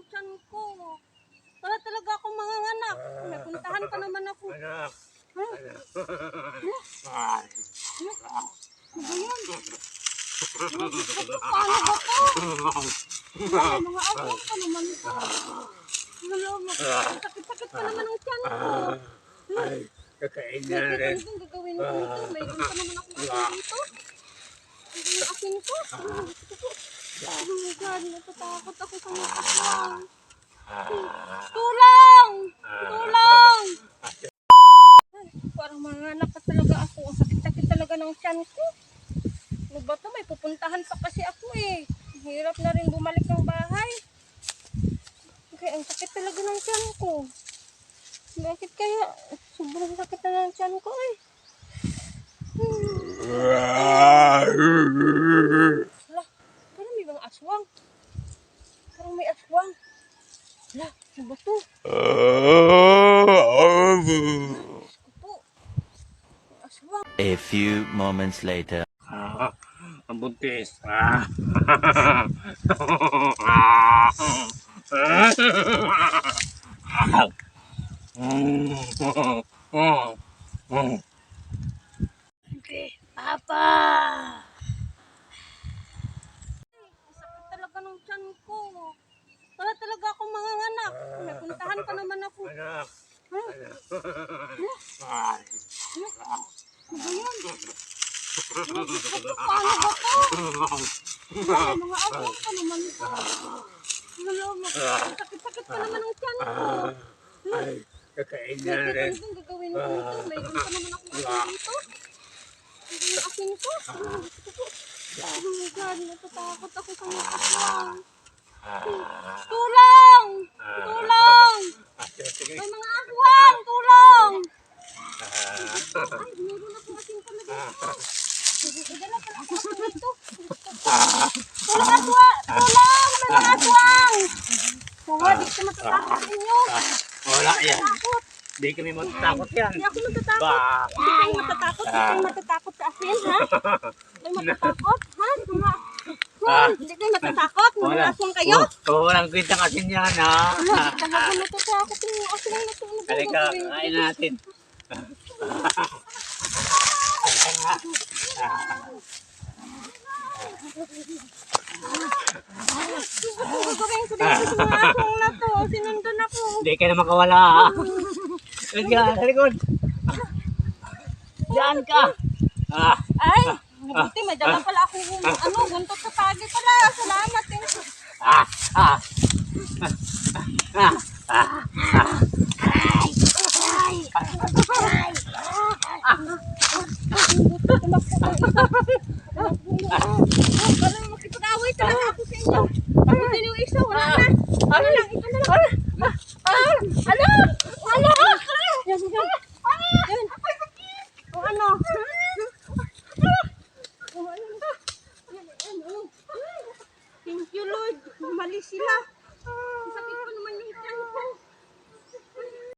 ng tiyan ko. Wala talaga akong manganganak. May puntahan pa naman ako. Anak. Ha? Ay. Ano ba yan? Paano ba to? Ay, mga apo pa naman ito. Wala, sakit-sakit pa naman ang tiyan ko. Ay. Kakain na rin. ano bang gagawin ko dito? Mayroon pa naman asin dito. Yung asin ko? Oh my God, natatakot ako sa mga aswang. Tulang! Ay, Parang mga anak pa talaga ako. Ang sakit-sakit talaga ng tiyan ko. Ano ba to? May pupuntahan pa kasi ako eh. Hirap na rin bumalik ng bahay. Okay, ang sakit talaga ng tiyan ko. Bakit kaya? Sobrang sakit na ng tiyan ko eh. Hala, parang may mga aswang. Parang may aswang. Hala, ano ba to? A few moments later. Ah, ang buntis. Ah. Okay, Papa! Ang sakit talaga ng tiyan ko. Wala talaga akong manganganak. May puntahan pa naman ako. Anak. Ha? Ay. Ano ba yan? Paano ba to? Ay, mga apo pa naman ito. Wala, ang sakit-sakit pa naman ang tiyan ko. Ay. Kakain na rin. ano gagawin ko dito? Mayroon pa naman asin dito. Ano yung asin ko? Oh my God, natatakot ako sa mga aswang. Tulong! Tulong! May mga aswang! Tulong! Ay, meron akong asin pala dito. Dala pala ako dito. Tulong aswang! Tulong! May mga aswang! Huwag, di ka matatakot sa inyo. Wala yan. Takot. Di kami matatakot yan. Hindi ako matatakot. Ba. Hindi kayo matatakot. Hindi kayo matatakot sa asin, ha? Hindi matatakot, ha? Mga... Ah. Hindi kayo Wala. aswang kayo. Oh, walang kwenta kasi yan ha. Talaga natatakot yung aswang na ito. Halika, kain na natin. Ano ba gagawin ko dito sa aswang na to? Sinundan ako. Hindi ka na makawala ha. Halika, sa likod. Diyan ka. Ah, Ay, mabuti. May dala pala ako ano, buntot sa pagi pala. Salamat. eh. ah, ah. Ah, ah, ah. Parang makipag-away talaga ako sa inyo. Ako din yung isa, wala na. Ano lang, ito na lang. Ano? Ano? Yan, yan. Yan. O ano? O ano? Yan, yan, oh. Thank you, Lord. Mali sila.